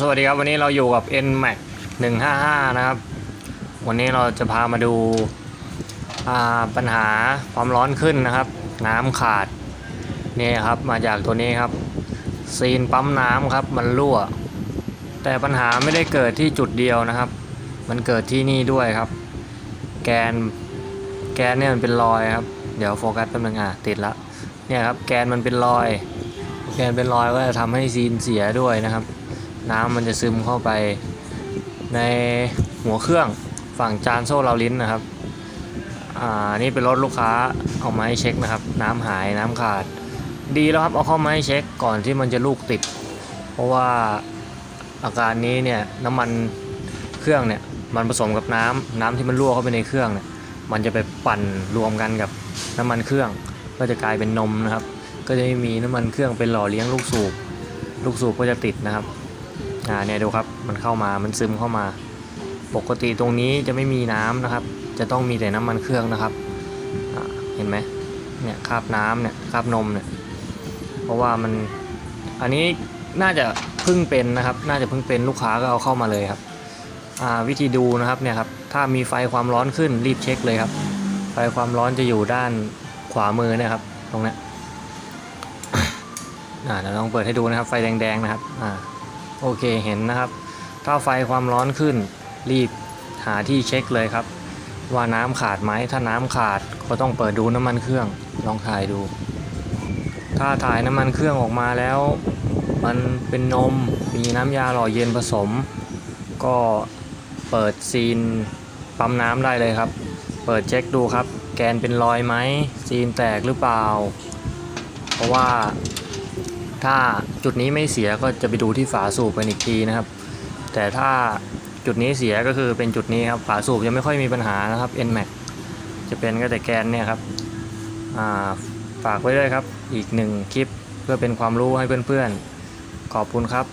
สวัสดีครับ วันนี้เราอยู่กับ NMAX 155 นะครับ วันนี้เราจะพามาดูาปัญหาความร้อนขึ้นนะครับ น้ำขาดนี่ครับมาจากตัวนี้ครับ ซีนปั๊มน้ำครับมันรั่ว แต่ปัญหาไม่ได้เกิดที่จุดเดียวนะครับ มันเกิดที่นี่ด้วยครับ แกนแกนเนี่ยมันเป็นรอยครับ เดี๋ยวโฟกัสแป๊บนึงอะติดละเนี่ยครับแกนมันเป็นรอย แกนเป็นรอยก็จะทำให้ซีนเสียด้วยนะครับ น้ำมันจะซึมเข้าไปในหัวเครื่องฝั่งจานโซ่เราลิ้นนะครับ อ่า นี่เป็นรถลูกค้าเอามาให้เช็คนะครับ น้ำหายน้ำขาด ดีแล้วครับเอาเข้ามาให้เช็คก่อนที่มันจะลูกติด เพราะว่าอาการนี้เนี่ยน้ำมันเครื่องเนี่ยมันผสมกับน้ำน้ำที่มันรั่วเข้าไปในเครื่องเนี่ยมันจะไปปั่นรวมกันกับน้ำมันเครื่อง ก็จะกลายเป็นนมนะครับ ก็จะไม่มีน้ำมันเครื่องเป็นหล่อเลี้ยงลูกสูบ ลูกสูบก็จะติดนะครับ อ่าเนี่ยดูครับมันเข้ามามันซึมเข้ามา ปกติตรงนี้จะไม่มีน้ำนะครับ จะต้องมีแต่น้ำมันเครื่องนะครับเห็นไหมเนี่ยคาบน้ำเนี่ยคาบนมเนี่ยเพราะว่ามันอันนี้น่าจะเพิ่งเป็นนะครับ น่าจะเพิ่งเป็นลูกค้าก็เอาเข้ามาเลยครับวิธีดูนะครับเนี่ยครับถ้ามีไฟความร้อนขึ้นรีบเช็คเลยครับ ไฟความร้อนจะอยู่ด้านขวามือนะครับ ตรงนี้ยอ่าเดี๋ยวลองเปิดให้ดูนะครับ ไฟแดงๆนะครับอ่า โอเคเห็นนะครับ ถ้าไฟความร้อนขึ้น รีบหาที่เช็คเลยครับ ว่าน้ำขาดไหมถ้าน้ำขาดก็ต้องเปิดดูน้ำมันเครื่องลองถ่ายดู ถ้าถ่ายน้ำมันเครื่องออกมาแล้ว มันเป็นนมมีน้ำยาหล่อเย็นผสม ก็เปิดซีนปั๊มน้ำได้เลยครับ เปิดเช็คดูครับ แกนเป็นรอยไหมซีนแตกหรือเปล่า เพราะว่า ถ้าจุดนี้ไม่เสียก็จะไปดูที่ฝาสูบกันอีกทีนะครับ แต่ถ้าจุดนี้เสียก็คือเป็นจุดนี้ครับฝาสูบยังไม่ค่อยมีปัญหานะครับ NMAX จะเป็นก็แต่แกนเนี่ยครับาฝากไว้ด้วยครับ อีกหนึ่งคลิปเพื่อเป็นความรู้ให้เพื่อนๆ ขอบคุณครับ